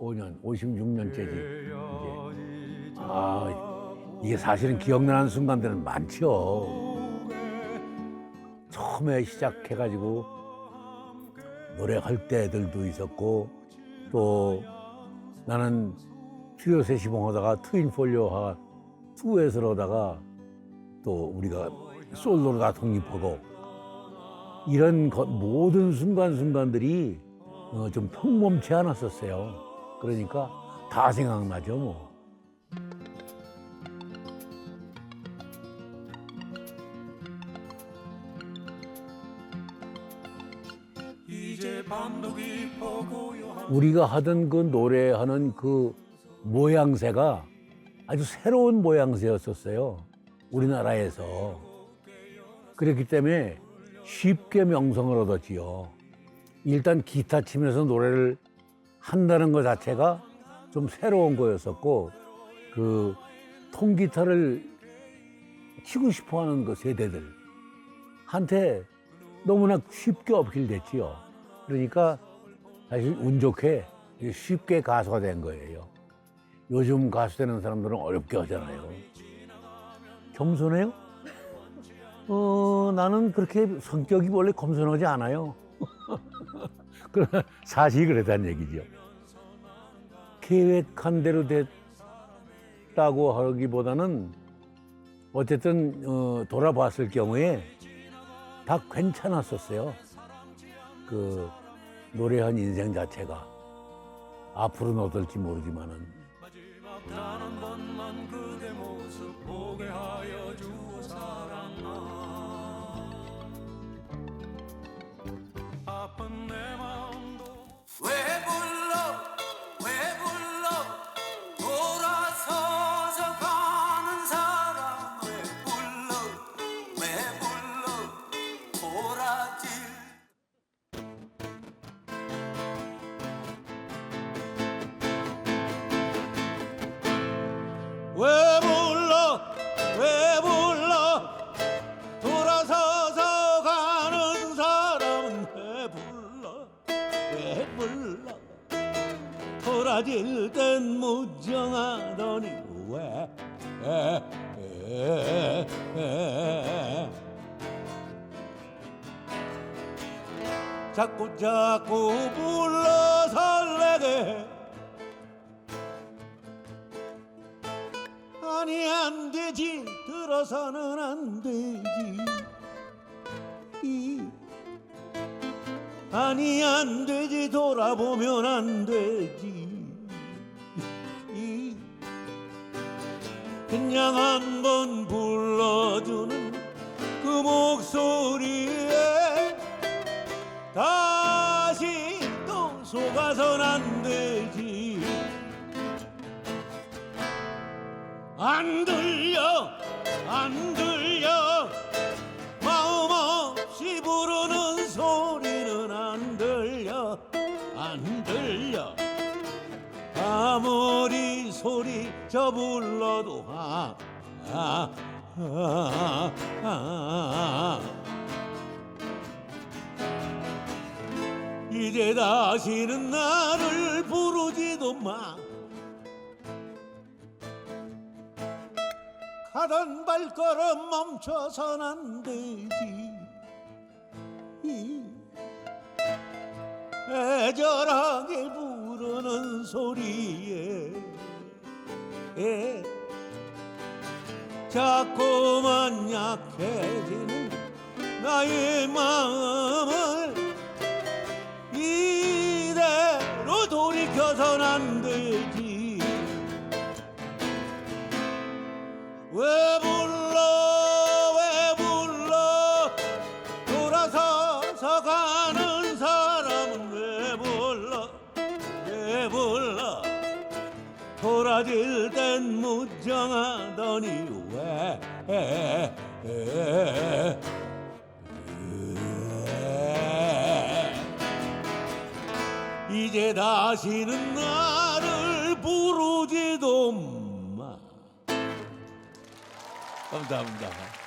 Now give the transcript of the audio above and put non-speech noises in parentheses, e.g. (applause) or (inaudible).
55년, 56년째지 이제. 아 이게 사실은 기억나는 순간들은 많죠. 처음에 시작해가지고 노래할 때들도 있었고 또 나는 트리오 세 시봉 하다가 트윈폴리오와 투에서로다가 또 우리가 솔로로 다 독립하고 이런 것- 모든 순간순간들이 어, 좀 평범치 않았었어요. 그러니까 다 생각나죠, 뭐. 우리가 하던 그 노래하는 그 모양새가 아주 새로운 모양새였었어요. 우리나라에서. 그렇기 때문에 쉽게 명성을 얻었지요. 일단 기타 치면서 노래를 한다는 것 자체가 좀 새로운 거였었고, 그 통기타를 치고 싶어 하는 그 세대들 한테 너무나 쉽게 어필됐지요. 그러니까 사실 운 좋게 쉽게 가수가 된 거예요. 요즘 가수 되는 사람들은 어렵게 하잖아요. 겸손해요? 어, 나는 그렇게 성격이 원래 겸손하지 않아요. (laughs) 사실이 그랬다는 얘기죠. 계획한 대로 됐다고 하기보다는 어쨌든 어, 돌아봤을 경우에 다 괜찮았었어요. 그 노래한 인생 자체가 앞으로는 어떨지 모르지만은 왜 불러 돌아질 땐 무정하더니 왜 에, 에, 에. 자꾸 자꾸 불러 설레게 해. 아니 안 되지 들어서는 안 되지 아니 안 되지. 돌아보면 안 되지. 이. 그냥 한 번 불러주는 그 목소리에 다시 또 속아선 안 되지. 안 들려. 안 들려 소리 저 불러도 아, 아, 아, 아, 아. 이제 다시는 나를 부르지도 마 가던 발걸음 멈춰선 안 되지 이 애절하게 부르는 소리에 에 자꾸만 약해지는 나의 마음을 이대로 돌이켜선 안 되지. 왜 돌아질 땐 무정하더니 왜. 이제 다시는 나를 부르지도 마 감사합니다.